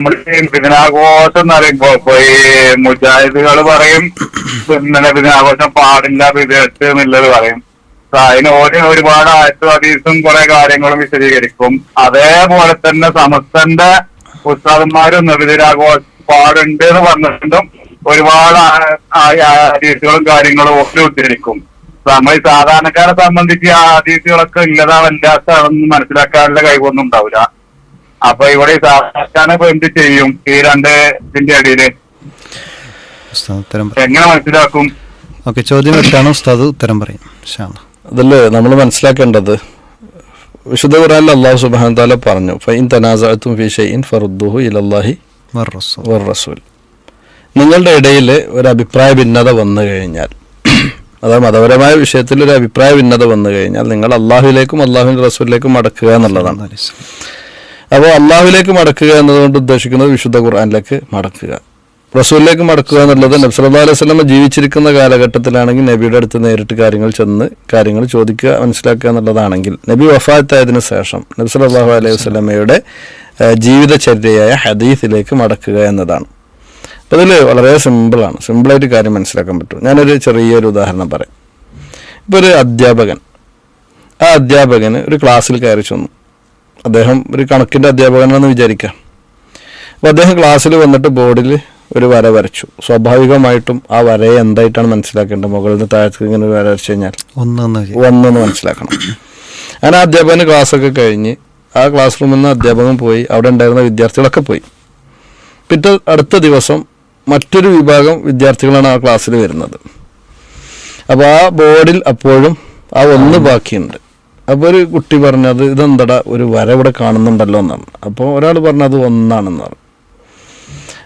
നമ്മൾ ദിനാഘോഷം എന്ന് പറയുമ്പോ ഇപ്പൊ ഈ മുജാഹിദുകൾ പറയും പിന്നെ ദിനാഘോഷം പാടില്ല വിദേശത്ത് എന്നുള്ളത് പറയും. അതിന് ഓരോ ഒരുപാട് ഹദീസും കുറെ കാര്യങ്ങളും വിശദീകരിക്കും. അതേപോലെ തന്നെ സമസ്തന്റെ ഉസ്താദന്മാരും നിർദിനാഘോഷം പാടുണ്ട് എന്ന് പറഞ്ഞിട്ടും ഒരുപാട് ആദീസുകളും കാര്യങ്ങളും ഒക്കെ ഉദ്ധരിക്കും. നമ്മൾ സാധാരണക്കാരെ സംബന്ധിച്ച് ആ ഹദീസുകളൊക്കെ ഇല്ലതാ വല്ലാത്ത മനസ്സിലാക്കാനുള്ള കഴിവൊന്നും ഉണ്ടാവില്ല അപ്പൊ ഇവിടെ സാധാരണ ഇപ്പൊ എന്ത് ചെയ്യും? ഈ രണ്ട് ഇതിന്റെ ഇടയിൽ എങ്ങനെ മനസ്സിലാക്കും? ഓക്കെ ചോദ്യം വെച്ചാണ് ഉസ്താദ് ഉത്തരം പറയും ഇൻഷാ അല്ലാ. അതിൽ നമ്മൾ മനസ്സിലാക്കേണ്ടത്. വിശുദ്ധ ഖുറാനിൽ അള്ളാഹു സുബാൻ താല പറഞ്ഞു ഫൈൻ തനാസഅത്തും ഫി ഷൈഇൻ ഫറുദ്ദുഹു ഇലല്ലാഹി വർ റസൂൽ. നിങ്ങളുടെ ഇടയിൽ ഒരു അഭിപ്രായ ഭിന്നത വന്നു കഴിഞ്ഞാൽ അതായത് മതപരമായ വിഷയത്തിൽ ഒരു അഭിപ്രായ ഭിന്നത വന്നു കഴിഞ്ഞാൽ നിങ്ങൾ അള്ളാഹുലേക്കും അള്ളാഹുവിന്റെ റസൂലിലേക്കും മടക്കുക എന്നുള്ളതാണ്. അപ്പോൾ അള്ളാഹുലേക്ക് മടക്കുക എന്നതുകൊണ്ട് ഉദ്ദേശിക്കുന്നത് വിശുദ്ധ ഖുർആാനിലേക്ക് മടക്കുക. റസൂലിലേക്ക് മടക്കുക എന്നുള്ളത് നബി സല്ലല്ലാഹു അലൈഹി സ്വലമ ജീവിച്ചിരിക്കുന്ന കാലഘട്ടത്തിലാണെങ്കിൽ നബിയുടെ അടുത്ത് നേരിട്ട് കാര്യങ്ങൾ ചെന്ന് കാര്യങ്ങൾ ചോദിക്കുക മനസ്സിലാക്കുക എന്നുള്ളതാണെങ്കിൽ നബി വഫാത്തായതിനു ശേഷം നബി സല്ലല്ലാഹു അലൈഹി വസ്ലമയുടെ ജീവിതചര്യയായ ഹദീസിലേക്ക് മടക്കുക എന്നതാണ്. അപ്പോൾ ഇതിൽ വളരെ സിമ്പിളാണ്. സിമ്പിളായിട്ട് കാര്യം മനസ്സിലാക്കാൻ പറ്റും. ഞാനൊരു ചെറിയൊരു ഉദാഹരണം പറയാം. ഇപ്പോൾ ഒരു അധ്യാപകൻ. ആ അധ്യാപകന് ഒരു ക്ലാസ്സിൽ കയറി ചെന്നു. അദ്ദേഹം ഒരു കണക്കിന്റെ അധ്യാപകനാണെന്ന് വിചാരിക്കാം. അപ്പോൾ അദ്ദേഹം ക്ലാസ്സിൽ വന്നിട്ട് ബോർഡിൽ ഒരു വര വരച്ചു. സ്വാഭാവികമായിട്ടും ആ വരയെ എന്തായിട്ടാണ് മനസ്സിലാക്കേണ്ടത്? മുകളിൽ നിന്ന് താഴത്തേക്ക് ഇങ്ങനെ ഒരു വര വരച്ചു കഴിഞ്ഞാൽ ഒന്നെന്ന് ഒന്നെന്ന് മനസ്സിലാക്കണം. അങ്ങനെ ആ അധ്യാപകന് ക്ലാസ്സൊക്കെ കഴിഞ്ഞ് ആ ക്ലാസ് റൂമിൽ നിന്ന് അധ്യാപകൻ പോയി. അവിടെ ഉണ്ടായിരുന്ന വിദ്യാർത്ഥികളൊക്കെ പോയി. പിറ്റേ അടുത്ത ദിവസം മറ്റൊരു വിഭാഗം വിദ്യാർത്ഥികളാണ് ആ ക്ലാസ്സിൽ വരുന്നത്. അപ്പോൾ ആ ബോർഡിൽ അപ്പോഴും ആ ഒന്ന് ബാക്കിയുണ്ട്. അപ്പോൾ ഒരു കുട്ടി പറഞ്ഞത് ഇതെന്തടാ ഒരു വര ഇവിടെ കാണുന്നുണ്ടല്ലോ എന്നാണ്. അപ്പോൾ ഒരാൾ പറഞ്ഞത് ഒന്നാണെന്ന് പറഞ്ഞു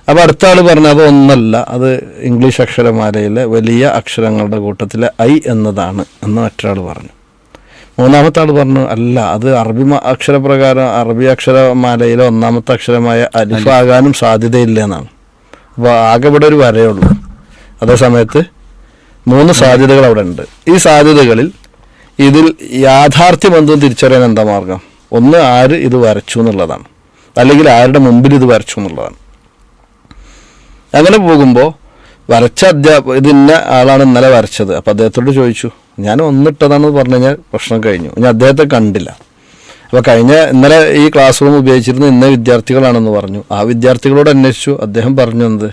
അപ്പോൾ അടുത്ത ആൾ പറഞ്ഞത് ഒന്നല്ല അത് ഇംഗ്ലീഷ് അക്ഷരമാലയിലെ വലിയ അക്ഷരങ്ങളുടെ കൂട്ടത്തിലെ ഐ എന്നതാണ് എന്ന് മറ്റൊരാൾ പറഞ്ഞു. മൂന്നാമത്തെ ആൾ പറഞ്ഞു അല്ല അത് അറബി അക്ഷരപ്രകാരം അറബി അക്ഷരമാലയിലെ ഒന്നാമത്തെ അക്ഷരമായ അലിഫാകാനും സാധ്യതയില്ല എന്നാണ്. അപ്പോൾ ആകെ ഇവിടെ ഒരു വരയുള്ളൂ അതേ സമയത്ത് മൂന്ന് സാധ്യതകൾ അവിടെ ഉണ്ട്. ഈ സാധ്യതകളിൽ ഇതിൽ യാഥാർത്ഥ്യം എന്തും തിരിച്ചറിയാൻ എന്താ മാർഗം? ഒന്ന് ആര് ഇത് വരച്ചു എന്നുള്ളതാണ്. അല്ലെങ്കിൽ ആരുടെ മുമ്പിൽ ഇത് വരച്ചു എന്നുള്ളതാണ്. അങ്ങനെ പോകുമ്പോൾ വരച്ച അധ്യാപ ഇത് ഇന്ന ആളാണ് ഇന്നലെ വരച്ചത്. അപ്പോൾ അദ്ദേഹത്തോട് ചോദിച്ചു ഞാൻ ഒന്നിട്ടതാണെന്ന് പറഞ്ഞു കഴിഞ്ഞാൽ പ്രശ്നം കഴിഞ്ഞു. ഞാൻ അദ്ദേഹത്തെ കണ്ടില്ല. അപ്പോൾ കഴിഞ്ഞ ഇന്നലെ ഈ ക്ലാസ് റൂം ഉപയോഗിച്ചിരുന്ന ഇന്ന വിദ്യാർത്ഥികളാണെന്ന് പറഞ്ഞു. ആ വിദ്യാർത്ഥികളോട് അന്വേഷിച്ചു. അദ്ദേഹം പറഞ്ഞു എന്ത്?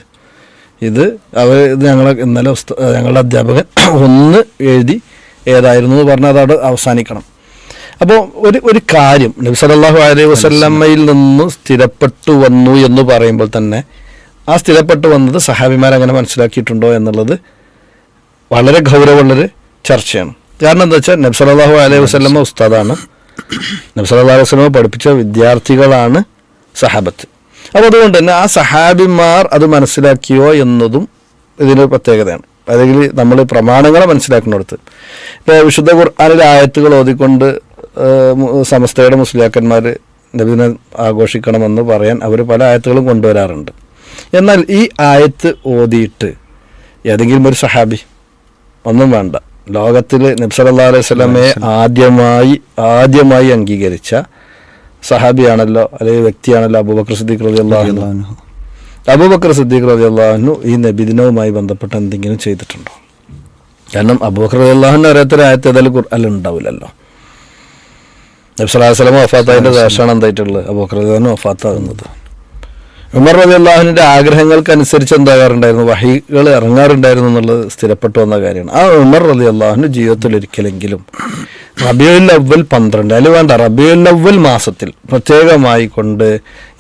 ഇത് അവർ ഇത് ഞങ്ങളെ ഇന്നലെ ഞങ്ങളുടെ അധ്യാപകൻ ഒന്ന് എഴുതി ഏതായിരുന്നു എന്ന് പറഞ്ഞാൽ അതവിടെ അവസാനിക്കണം. അപ്പോൾ ഒരു ഒരു കാര്യം നബി സല്ലല്ലാഹു അലൈഹി വസല്ലമ്മയിൽ നിന്ന് സ്ഥിരപ്പെട്ടു വന്നു എന്ന് പറയുമ്പോൾ തന്നെ ആ സ്ഥിരപ്പെട്ടു വന്നത് സഹാബിമാർ അങ്ങനെ മനസ്സിലാക്കിയിട്ടുണ്ടോ എന്നുള്ളത് വളരെ ഗൗരവമുള്ളൊരു ചർച്ചയാണ്. കാരണം എന്താ വെച്ചാൽ നബി അലൈഹി വസ്ല്ലമ്മ ഉസ്താദാണ്. നബി അലൈഹി വസല്ലമ പഠിപ്പിച്ച വിദ്യാർത്ഥികളാണ് സഹാബത്ത്. അപ്പോൾ അതുകൊണ്ട് തന്നെ ആ സഹാബിമാർ അത് മനസ്സിലാക്കിയോ എന്നതും ഇതിനൊരു പ്രത്യേകതയാണ്. അല്ലെങ്കിൽ നമ്മൾ പ്രമാണങ്ങളെ മനസ്സിലാക്കുന്നിടത്ത് ഇപ്പോൾ വിശുദ്ധ ഖുർആാനിലെ ആയത്തുകൾ ഓതിക്കൊണ്ട് സമസ്തയുടെ മുസ്ലിയാക്കന്മാർ നബിദിനെ ആഘോഷിക്കണമെന്ന് പറയാൻ അവർ പല ആയത്തുകളും കൊണ്ടുവരാറുണ്ട്. എന്നാൽ ഈ ആയത്ത് ഓതിയിട്ട് ഏതെങ്കിലും ഒരു സഹാബി ഒന്നും വേണ്ട. ലോകത്തിൽ നബ്സല്ലാ അലൈഹി സ്വലമയെ ആദ്യമായി ആദ്യമായി അംഗീകരിച്ച സഹാബിയാണല്ലോ അല്ലെങ്കിൽ വ്യക്തിയാണല്ലോ അബൂബക്കർ സിദ്ദീഖ് റബി അള്ളാഹു. അബൂബക്കർ സിദ്ദീഖ് റബി അള്ളാഹു ഈ നബിദിനവുമായി ബന്ധപ്പെട്ട് എന്തെങ്കിലും ചെയ്തിട്ടുണ്ടോ? കാരണം അബൂബക്കർ റതി അള്ളാഹുവിന് അറിയാത്തൊരു ആയത്ത് ഏതായാലും ഖുർആാനിൽ ഉണ്ടാവില്ലല്ലോ. നബ്സലാഹു വസ്ലം വഫാത്തതിന്റെ ശേഷമാണ് എന്തായിട്ടുള്ളത്? അബൂബക്കർ റതി അള്ളാഹുന് വഫാത്താകുന്നത്. ഉമർ റബി അള്ളാഹുവിന്റെ ആഗ്രഹങ്ങൾക്കനുസരിച്ച് എന്താകാറുണ്ടായിരുന്നു? വഹികൾ ഇറങ്ങാറുണ്ടായിരുന്നു എന്നുള്ളത് സ്ഥിരപ്പെട്ടു വന്ന കാര്യമാണ്. ആ ഉമർ റബി അള്ളാഹുവിന്റെ ജീവിതത്തിൽ ഒരിക്കലെങ്കിലും റബിയുൽ അവൽ പന്ത്രണ്ട് അതിൽ വേണ്ട റബിയുൽ അവൽ മാസത്തിൽ പ്രത്യേകമായി കൊണ്ട്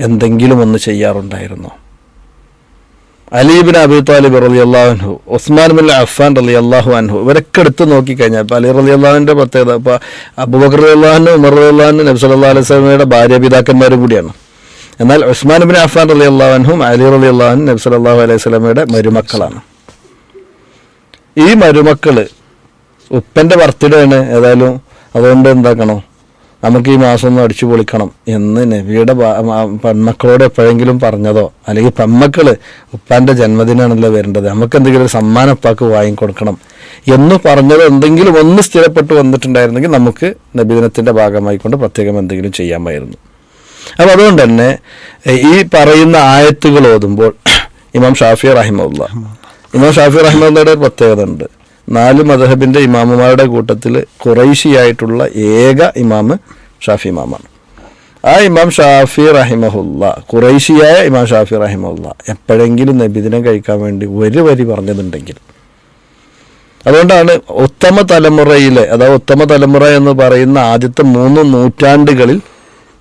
എന്തെങ്കിലും ഒന്ന് ചെയ്യാറുണ്ടായിരുന്നു. അലീബിൻ അബി താലിബ് റലി അള്ളാഹുഹു ഉസ്മാൻ ബിൻ അഫാൻ റലി അള്ളാഹു അൻഹു ഇവരൊക്കെ എടുത്ത് നോക്കിക്കഴിഞ്ഞാൽ ഇപ്പോൾ അലി റലി അള്ളാഹുവിന്റെ പ്രത്യേകത ഇപ്പോൾ അബുബക്കർ അള്ളാഹുനും ഉമർ അള്ളാഹുനും നബ്സ് സല്ലല്ലാഹു അലൈഹി സ്വലമയുടെ ഭാര്യ പിതാക്കന്മാരും കൂടിയാണ്. എന്നാൽ ഉസ്മാൻ ബിൻ അഫാൻ റലി അള്ളാഹുനും അലി റലി അള്ളാഹുനും നബ്സ് സല്ലല്ലാഹു അലൈഹി സ്വലമയുടെ മരുമക്കളാണ്. ഈ മരുമക്കൾ ഉപ്പന്റെ ബർത്ത്ഡേ ആണ് ഏതായാലും അതുകൊണ്ട് എന്താക്കണോ? നമുക്ക് ഈ മാസം ഒന്ന് അടിച്ചു പൊളിക്കണം എന്ന് നബിയുടെ പെൺമക്കളോട് എപ്പോഴെങ്കിലും പറഞ്ഞതോ? അല്ലെങ്കിൽ പെൺമക്കൾ ഉപ്പാന്റെ ജന്മദിനാണല്ലോ വരേണ്ടത്. നമുക്ക് എന്തെങ്കിലും ഒരു സമ്മാനം ഉപ്പാക്ക് വാങ്ങിക്കൊടുക്കണം എന്ന് പറഞ്ഞത് എന്തെങ്കിലും ഒന്ന് സ്ഥിരപ്പെട്ട് വന്നിട്ടുണ്ടായിരുന്നെങ്കിൽ നമുക്ക് നബിദിനത്തിന്റെ ഭാഗമായിക്കൊണ്ട് പ്രത്യേകം എന്തെങ്കിലും ചെയ്യാമായിരുന്നു. അപ്പോൾ അതുകൊണ്ട് തന്നെ ഈ പറയുന്ന ആയത്തുകൾ ഓതുമ്പോൾ ഇമാം ഷാഫി റഹിമുള്ള ഇമാം ഷാഫി റഹിമുള്ളയുടെ പ്രത്യേകത ഉണ്ട്. നാല് മദഹബിന്റെ ഇമാമുമാരുടെ കൂട്ടത്തിൽ കുറൈശിയായിട്ടുള്ള ഏക ഇമാമ് ഷാഫി ഇമാമാണ്. ആ ഇമാം ഷാഫി റഹിമഹുല്ല കുറൈശിയായ ഇമാം ഷാഫി റഹിമഹുല്ല എപ്പോഴെങ്കിലും നബിദിനം കഴിക്കാൻ വേണ്ടി ഒരു വരി പറഞ്ഞതുണ്ടെങ്കിൽ അതുകൊണ്ടാണ് ഉത്തമ തലമുറയിലെ അതായത് ഉത്തമ തലമുറ എന്ന് പറയുന്ന ആദ്യത്തെ മൂന്ന് നൂറ്റാണ്ടുകളിൽ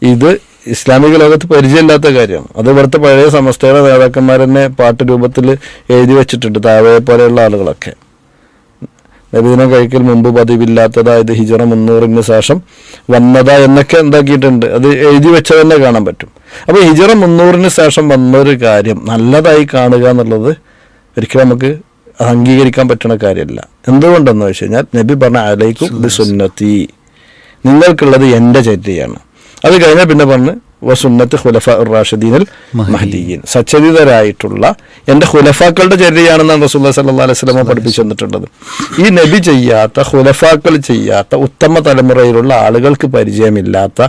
ഇത് ഇസ്ലാമിക ലോകത്ത് പരിചയമില്ലാത്ത കാര്യമാണ് അത് ഇവിടുത്തെ പഴയ സമസ്തയുടെ നേതാക്കന്മാരെന്നെ പാട്ട് രൂപത്തിൽ എഴുതി വെച്ചിട്ടുണ്ട് താഴെ പോലെയുള്ള ആളുകളൊക്കെ. നബിദിനം കഴിക്കൽ മുമ്പ് പതിവില്ലാത്തതായത് ഹിജറ മുന്നൂറിന് ശേഷം വന്നതാ എന്നൊക്കെ എന്താക്കിയിട്ടുണ്ട്. അത് എഴുതി വെച്ചതന്നെ കാണാൻ പറ്റും. അപ്പോൾ ഹിജറ മുന്നൂറിന് ശേഷം വന്നൊരു കാര്യം നല്ലതായി കാണുക എന്നുള്ളത് ഒരിക്കലും നമുക്ക് അംഗീകരിക്കാൻ പറ്റുന്ന കാര്യമല്ല. എന്തുകൊണ്ടെന്ന് വെച്ച് കഴിഞ്ഞാൽ നബി പറഞ്ഞ അലൈക്കും ബി സുന്നത്തി നിങ്ങൾക്കുള്ളത് എന്റെ ചരിത്രയാണ്. അത് കഴിഞ്ഞാൽ പിന്നെ പറഞ്ഞ് വസുന്നത്ത് ഖുലഫ റാഷിദീനൽ മഹദീൻ. സച്ചരിതരായിട്ടുള്ള എന്റെ ഖുലഫാക്കളുടെ ചര്യയാണെന്നാണ് റസൂല്ല സല്ലാ അലൈഹി സ്വലമ പഠിപ്പിച്ചു തന്നിട്ടുള്ളത്. ഈ നബി ചെയ്യാത്ത ഖുലഫാക്കൾ ചെയ്യാത്ത ഉത്തമ തലമുറയിലുള്ള ആളുകൾക്ക് പരിചയമില്ലാത്ത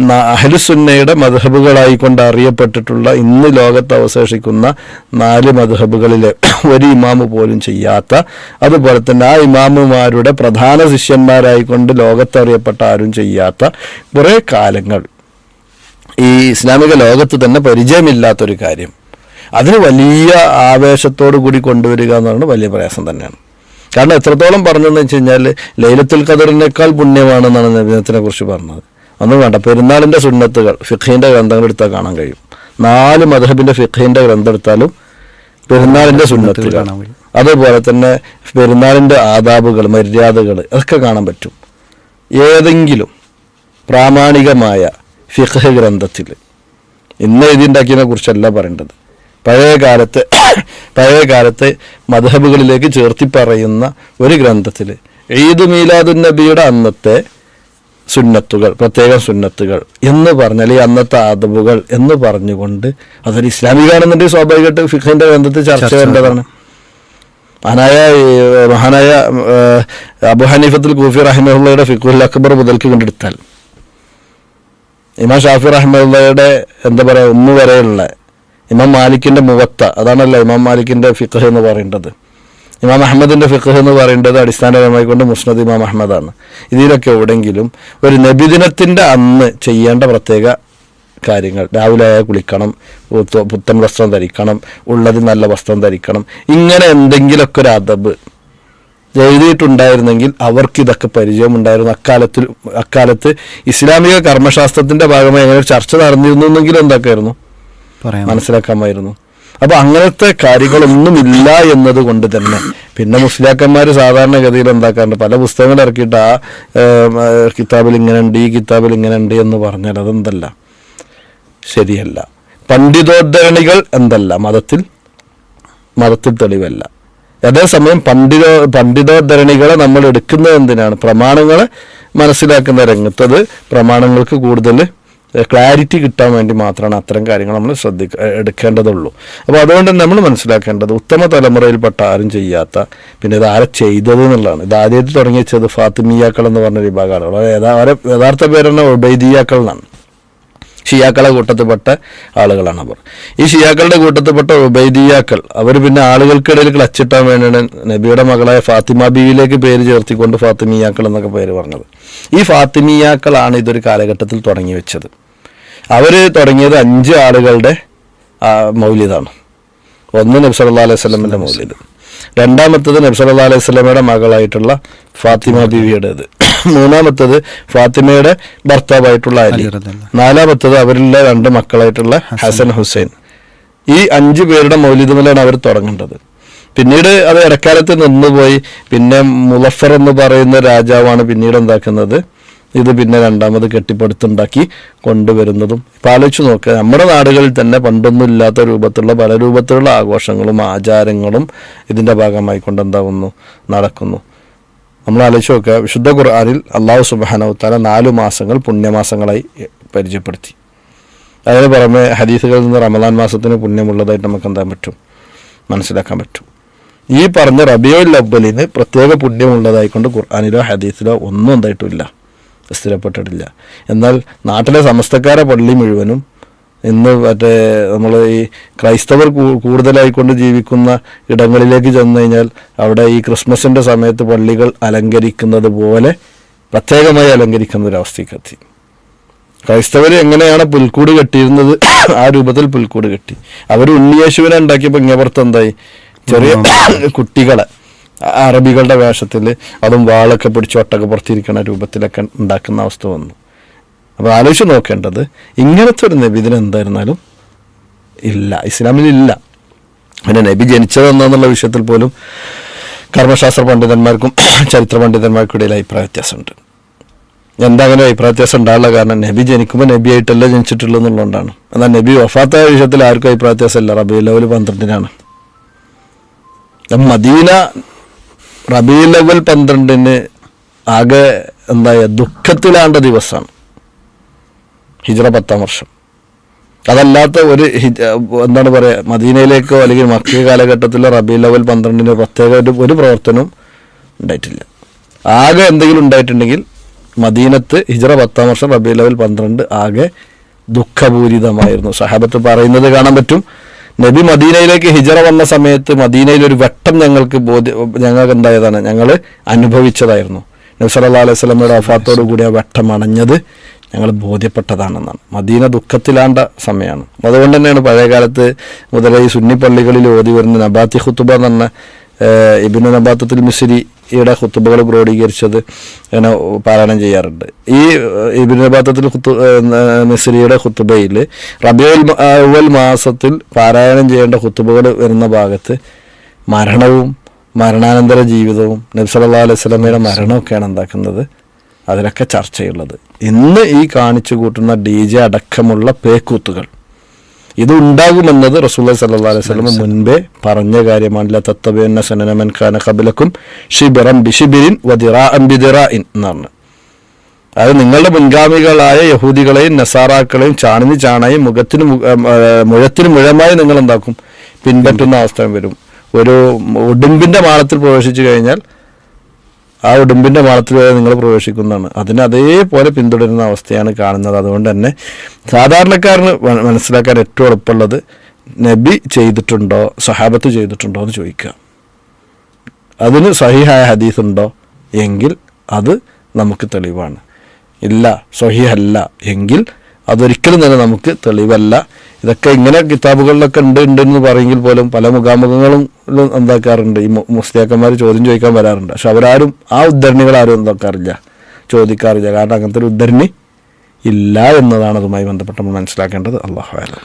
അഹലുസുന്നയുടെ അഹ്ലുസുന്നയുടെ മധബുകളായിക്കൊണ്ട് അറിയപ്പെട്ടിട്ടുള്ള ഇന്ന് ലോകത്ത് അവശേഷിക്കുന്ന നാല് മധബുകളിലെ ഒരു ഇമാമ് പോലും ചെയ്യാത്ത അതുപോലെ തന്നെ ആ ഇമാമുമാരുടെ പ്രധാന ശിഷ്യന്മാരായിക്കൊണ്ട് ലോകത്തറിയപ്പെട്ട ആരും ചെയ്യാത്ത കുറേ കാലങ്ങൾ ഈ ഇസ്ലാമിക ലോകത്ത് തന്നെ പരിചയമില്ലാത്തൊരു കാര്യം. അതിന് വലിയ ആവേശത്തോടു കൂടി കൊണ്ടുവരിക എന്ന് പറയുന്നത് വലിയ പ്രയാസം തന്നെയാണ്. കാരണം എത്രത്തോളം പറഞ്ഞതെന്ന് വെച്ച് കഴിഞ്ഞാൽ ലൈലത്തുൽ ഖദറിനേക്കാൾ പുണ്യമാണെന്നാണ് നബിദിനത്തിനെ കുറിച്ച് പറഞ്ഞത്. ഒന്നും വേണ്ട. പെരുന്നാളിന്റെ സുന്നത്തുകൾ ഫിഖീന്റെ ഗ്രന്ഥങ്ങൾ എടുത്താൽ കാണാൻ കഴിയും. നാല് മധബിന്റെ ഫിഖീന്റെ ഗ്രന്ഥം എടുത്താലും പെരുന്നാളിന്റെ സുന്നത്തുകൾ. അതുപോലെ തന്നെ പെരുന്നാളിന്റെ ആദാബുകൾ മര്യാദകൾ അതൊക്കെ കാണാൻ പറ്റും. ഏതെങ്കിലും പ്രാമാണികമായ ഫിഖ് ഗ്രന്ഥത്തിൽ ഇന്ന് എഴുതിണ്ടാക്കിയതിനെ കുറിച്ചല്ല പറയേണ്ടത്. പഴയ കാലത്ത് പഴയ കാലത്ത് മധബുകളിലേക്ക് ചേർത്തി പറയുന്ന ഒരു ഗ്രന്ഥത്തിൽ ഈദ് മീലാദുൻ നബിയുടെ അന്നത്തെ സുന്നത്തുകൾ പ്രത്യേകം സുന്നത്തുകൾ എന്ന് പറഞ്ഞാൽ ഈ അന്നത്തെ ആദബുകൾ എന്ന് പറഞ്ഞുകൊണ്ട് അതൊരു ഇസ്ലാമികാണെന്നുണ്ടെങ്കിൽ സ്വാഭാവികമായിട്ട് ഫിഖിന്റെ ഗ്രന്ഥത്തിൽ ചർച്ച ചെയ്യേണ്ടതാണ് മഹാനായ മഹാനായ അബു ഹനീഫത്തുൽ കൂഫി റഹിമുള്ളയുടെ ഫിഖുൽ അക്ബർ മുതൽക്ക് കണ്ടെടുത്താൽ ഇമാം ഷാഫി റഹ്മുള്ളയുടെ എന്താ പറയുക ഒന്ന് വരെയുള്ള ഇമാം മാലിക്കിന്റെ മുവത്ത അതാണല്ലോ ഇമാം മാലിക്കിന്റെ ഫിഖ് എന്ന് പറയേണ്ടത്. ഇമാം അഹമ്മദിന്റെ ഫിഖ് എന്ന് പറയേണ്ടത് അടിസ്ഥാനപരമായി കൊണ്ട് മുസ്നദ് ഇമാം അഹമ്മദാണ്. ഇതിലൊക്കെ എവിടെങ്കിലും ഒരു നബിദിനത്തിന്റെ അന്ന് ചെയ്യേണ്ട പ്രത്യേക കാര്യങ്ങൾ രാവിലെ ആയാൽ കുളിക്കണം പുത്ത- പുത്തൻ വസ്ത്രം ധരിക്കണം ഉള്ളതിൽ നല്ല വസ്ത്രം ധരിക്കണം ഇങ്ങനെ എന്തെങ്കിലുമൊക്കെ ഒരു അതബ് എഴുതിയിട്ടുണ്ടായിരുന്നെങ്കിൽ അവർക്ക് ഇതൊക്കെ പരിചയമുണ്ടായിരുന്നു. അക്കാലത്തിൽ അക്കാലത്ത് ഇസ്ലാമിക കർമ്മശാസ്ത്രത്തിന്റെ ഭാഗമായി അങ്ങനെ ഒരു ചർച്ച നടന്നിരുന്നെങ്കിൽ എന്തൊക്കെയായിരുന്നു? പറയാം മനസ്സിലാക്കാമായിരുന്നു. അപ്പൊ അങ്ങനത്തെ കാര്യങ്ങളൊന്നുമില്ല എന്നത് കൊണ്ട് തന്നെ. പിന്നെ മുസ്ലിയാക്കന്മാർ സാധാരണഗതിയിൽ എന്താക്കാറുണ്ട്? പല പുസ്തകങ്ങൾ ഇറക്കിയിട്ട് ആ ആ, കിതാബിൽ ഇങ്ങനെ ഉണ്ട് ഈ കിതാബിൽ ഇങ്ങനെ ഉണ്ട് എന്ന് പറഞ്ഞാൽ അതെന്തല്ല? ശരിയല്ല. പണ്ഡിതോദ്ധരണികൾ എന്തല്ല? മതത്തിൽ മതത്തിൽ തെളിവല്ല. അതേസമയം പണ്ഡിത പണ്ഡിതോദ്ധരണികളെ നമ്മൾ എടുക്കുന്നത് എന്തിനാണ്? പ്രമാണങ്ങളെ മനസ്സിലാക്കുന്ന രംഗത്ത്. അത് പ്രമാണങ്ങൾക്ക് കൂടുതൽ ക്ലാരിറ്റി കിട്ടാൻ വേണ്ടി മാത്രമാണ് അത്തരം കാര്യങ്ങൾ നമ്മൾ ശ്രദ്ധിക്ക എടുക്കേണ്ടതുള്ളൂ. അപ്പോൾ അതുകൊണ്ട് നമ്മൾ മനസ്സിലാക്കേണ്ടത് ഉത്തമ തലമുറയിൽപ്പെട്ട ആരും ചെയ്യാത്ത പിന്നെ ഇത് ആരെ ചെയ്തത് എന്നുള്ളതാണ്. ഇത് ആദ്യമായിട്ട് തുടങ്ങി വെച്ചത് ഫാത്തിമിയാക്കൾ എന്ന് പറഞ്ഞ വിഭാഗമാണ്. അവരെ യഥാർത്ഥ പേരെന്നെ ഒബൈദിയാക്കൾ എന്നാണ്. ഷിയാക്കളെ കൂട്ടത്തിൽപ്പെട്ട ആളുകളാണ് അവർ. ഈ ഷിയാക്കളുടെ കൂട്ടത്തിൽപ്പെട്ട ഉബൈദിയാക്കൾ അവർ പിന്നെ ആളുകൾക്കിടയിൽ ക്ലച്ചിട്ടാൻ വേണ്ടിയാണ് നബിയുടെ മകളായ ഫാത്തിമ ബീവിയിലേക്ക് പേര് ചേർത്തിക്കൊണ്ട് ഫാത്തിമിയാക്കൾ എന്നൊക്കെ പേര് പറഞ്ഞത്. ഈ ഫാത്തിമിയാക്കളാണ് ഇതൊരു കാലഘട്ടത്തിൽ തുടങ്ങി വെച്ചത്. അവർ തുടങ്ങിയത് അഞ്ച് ആളുകളുടെ മൗല്യതാണ് ഒന്ന് നബി സല്ലല്ലാഹു അലൈഹി സ്വലമിന്റെ മൗലിദ്. രണ്ടാമത്തത് നബി സല്ലല്ലാഹു അലൈഹി സ്വലമയുടെ മകളായിട്ടുള്ള ഫാത്തിമ ബീവിയുടേത്. മൂന്നാമത്തത് ഫാത്തിമയുടെ ഭർത്താവായിട്ടുള്ള അലി. നാലാമത്തത് അവരിലെ രണ്ട് മക്കളായിട്ടുള്ള ഹസൻ. ഹുസൈൻ ഈ അഞ്ച് പേരുടെ മൗലിദുമലാണ് അവർ തുടങ്ങേണ്ടത്. പിന്നീട് അത് ഇടക്കാലത്ത് നിന്നുപോയി പിന്നെ മുലഫർ എന്ന് പറയുന്ന രാജാവാണ് പിന്നീട് എന്താക്കുന്നത്? ഇത് പിന്നെ രണ്ടാമത് കെട്ടിപ്പടുത്തുണ്ടാക്കി കൊണ്ടുവരുന്നതും. ഇപ്പം ആലോചിച്ച് നോക്കുക നമ്മുടെ നാടുകളിൽ തന്നെ പണ്ടൊന്നും ഇല്ലാത്ത രൂപത്തിലുള്ള പല രൂപത്തിലുള്ള ആഘോഷങ്ങളും ആചാരങ്ങളും ഇതിന്റെ ഭാഗമായി കൊണ്ട് എന്താവുന്നു? നടക്കുന്നു. നമ്മൾ ആലോചിച്ച് നോക്കുക വിശുദ്ധ ഖുർആാനിൽ അള്ളാഹു സുബാനവുത്താല നാലു മാസങ്ങൾ പുണ്യമാസങ്ങളായി പരിചയപ്പെടുത്തി. അതിന് പുറമെ ഹദീസുകളിൽ നിന്ന് റമദാൻ മാസത്തിന് പുണ്യമുള്ളതായിട്ട് നമുക്ക് എന്താൻ പറ്റും? മനസ്സിലാക്കാൻ പറ്റും. ഈ പറഞ്ഞ റബിയുൽ അവലിന് പ്രത്യേക പുണ്യമുള്ളതായിക്കൊണ്ട് ഖുർആാനിലോ ഹദീസിലോ ഒന്നും എന്തായിട്ടുമില്ല സ്ഥിരപ്പെട്ടിട്ടില്ല. എന്നാൽ നാട്ടിലെ സമസ്തക്കാരെ പള്ളി മുഴുവനും ഇന്ന് മറ്റേ നമ്മൾ ഈ ക്രൈസ്തവർ കൂടുതലായിക്കൊണ്ട് ജീവിക്കുന്ന ഇടങ്ങളിലേക്ക് ചെന്ന് കഴിഞ്ഞാൽ അവിടെ ഈ ക്രിസ്മസിന്റെ സമയത്ത് പള്ളികൾ അലങ്കരിക്കുന്നത് പോലെ പ്രത്യേകമായി അലങ്കരിക്കുന്ന ഒരവസ്ഥയ്ക്ക് എത്തി. ക്രൈസ്തവർ എങ്ങനെയാണ് പുൽക്കൂട് കെട്ടിയിരുന്നത്? ആ രൂപത്തിൽ പുൽക്കൂട് കെട്ടി. അവർ ഉണ്ണിയേശുവിനെ ഉണ്ടാക്കിയപ്പോൾ ഇങ്ങേപ്പുറത്ത് എന്തായി? ചെറിയ കുട്ടികളെ. അറബികളുടെ വേഷത്തിൽ അതും വാളൊക്കെ പിടിച്ച് ഒട്ടൊക്കെ പുറത്തിരിക്കുന്ന രൂപത്തിലൊക്കെ ഉണ്ടാക്കുന്ന അവസ്ഥ വന്നു. അപ്പോൾ ആലോചിച്ച് നോക്കേണ്ടത് ഇങ്ങനത്തെ ഒരു നബിദിനം എന്തായിരുന്നാലും ഇല്ല ഇസ്ലാമിലില്ല. പിന്നെ നബി ജനിച്ചത് വിഷയത്തിൽ പോലും കർമ്മശാസ്ത്ര പണ്ഡിതന്മാർക്കും ചരിത്ര പണ്ഡിതന്മാർക്കും ഇടയിൽ അഭിപ്രായ വ്യത്യാസമുണ്ട്. എന്താ അങ്ങനെ അഭിപ്രായ വ്യത്യാസം ഉണ്ടാവില്ല കാരണം നബി ജനിക്കുമ്പോൾ നബി ആയിട്ടല്ല ജനിച്ചിട്ടുള്ളൂ എന്നുള്ളതുകൊണ്ടാണ്. എന്നാൽ നബി വഫാത്തായ വിഷയത്തിൽ ആർക്കും അഭിപ്രായ വ്യത്യാസമില്ല. റബീ ലെവൽ പന്ത്രണ്ടിനാണ്. മദീന റബി ലെവൽ പന്ത്രണ്ടിന് ആകെ എന്താ ദുഃഖത്തിലാണ്ട ദിവസമാണ്. ഹിജ്റ പത്താം വർഷം. അതല്ലാത്ത ഒരു എന്താണ് പറയുക മദീനയിലേക്കോ അല്ലെങ്കിൽ മക്ക കാലഘട്ടത്തിലോ റബി ലെവൽ പന്ത്രണ്ടിനോ പ്രത്യേക ഒരു ഒരു പ്രവർത്തനവും ഉണ്ടായിട്ടില്ല. ആകെ എന്തെങ്കിലും ഉണ്ടായിട്ടുണ്ടെങ്കിൽ മദീനത്ത് ഹിജറ പത്താം വർഷം റബി ലെവൽ പന്ത്രണ്ട് ആകെ ദുഃഖപൂരിതമായിരുന്നു. സഹാബത്ത് പറയുന്നത് കാണാൻ പറ്റും. നബി മദീനയിലേക്ക് ഹിജറ വന്ന സമയത്ത് മദീനയിൽ ഒരു വെട്ടം ഞങ്ങൾക്ക് ബോധ്യ ഞങ്ങൾക്ക് ഉണ്ടായതാണ് ഞങ്ങൾ അനുഭവിച്ചതായിരുന്നു. നബി സല്ലല്ലാഹു അലൈഹി സ്വലമയുടെ അഫാത്തോടു കൂടി ആ വെട്ടം അണഞ്ഞത്. ഞങ്ങൾ ബോധ്യപ്പെട്ടതാണെന്നാണ്. മദീന ദുഃഖത്തിലാണ്ട സമയമാണ്. അതുകൊണ്ട് തന്നെയാണ് പഴയകാലത്ത് മുതലേ ഈ സുന്നി പള്ളികളിൽ ഓതി വരുന്ന നബാത്തി ഖുത്തുബ എന്ന് പറഞ്ഞ ഇബ്നു നബാത്തത്തിൽ മിസ്രിയുടെ ഖുത്തുബകൾ ക്രോഡീകരിച്ചത് ഇങ്ങനെ പാരായണം ചെയ്യാറുണ്ട്. ഈ ഇബിൻ നബാത്തത്തിൽ ഏഹ്, മിസ്രിയുടെ ഖുത്തുബയിൽ റബിയുൽ അവൽ മാസത്തിൽ പാരായണം ചെയ്യേണ്ട ഖുത്തുബകൾ വരുന്ന ഭാഗത്ത് മരണവും മരണാനന്തര ജീവിതവും നബി സല്ലല്ലാഹു അലൈഹി സ്വലമയുടെ മരണമൊക്കെയാണ് എന്താക്കുന്നത് അതിലൊക്കെ ചർച്ചയുള്ളത്. ഇന്ന് ഈ കാണിച്ചു കൂട്ടുന്ന ഡി ജെ അടക്കമുള്ള പേക്കൂത്തുകൾ. ഇത് ഉണ്ടാകുമെന്നത് റസൂൽ സല്ലല്ലാഹു അലൈഹി വസല്ലം മുൻപേ പറഞ്ഞ കാര്യമാണ് തത്തബിയന്ന സനനമൻ ഖാന കബിലക്കും ഷിബിറം ബിഷിബിരിൻ ബിദിറാഇൻ എന്നാണ്. അത് നിങ്ങളുടെ മുൻഗാമികളായ യഹൂദികളെയും നസാറാക്കളെയും ചാണിന് ചാണായും മുഖത്തിന് മുഴത്തിന് മുഴമായി നിങ്ങൾ എന്താക്കും പിൻപറ്റുന്ന അവസ്ഥ വരും. ഒരു ഉടുമ്പിന്റെ മാളത്തിൽ പ്രവേശിച്ചു കഴിഞ്ഞാൽ ആ ഉടുമ്പിന്റെ വരെ നിങ്ങൾ പ്രവേശിക്കുന്നതാണ്. അതിനെ അതേപോലെ പിന്തുടരുന്ന അവസ്ഥയാണ് കാണുന്നത്. അതുകൊണ്ട് തന്നെ സാധാരണക്കാരന് മനസ്സിലാക്കാൻ ഏറ്റവും എളുപ്പമുള്ളത് നബി ചെയ്തിട്ടുണ്ടോ സഹാബത്ത് ചെയ്തിട്ടുണ്ടോ എന്ന് ചോദിക്കുക. അതിന് സഹിഹായ ഹദീസ് ഉണ്ടോ എങ്കിൽ അത് നമുക്ക് തെളിവാണ്. ഇല്ല സഹിഹല്ല എങ്കിൽ അതൊരിക്കലും തന്നെ നമുക്ക് തെളിവല്ല. ഇതൊക്കെ ഇങ്ങനെ കിതാബുകളിലൊക്കെ ഉണ്ട് ഉണ്ട് എന്ന് പറയെങ്കിൽ പോലും പല മുഖാമുഖങ്ങളും എന്താക്കാറുണ്ട്. ഈ മുസ്ലിയാക്കന്മാർ ചോദ്യം ചോദിക്കാൻ വരാറുണ്ട്. പക്ഷെ അവരാരും ആ ഉദ്ധരണികൾ ആരും എന്താക്കാറില്ല. ചോദിക്കാറില്ല. കാരണം അങ്ങനത്തെ ഒരു ഉദ്ധരണി ഇല്ല എന്നതാണ് അതുമായി ബന്ധപ്പെട്ട് നമ്മൾ മനസ്സിലാക്കേണ്ടത്. അള്ളാഹു ആലം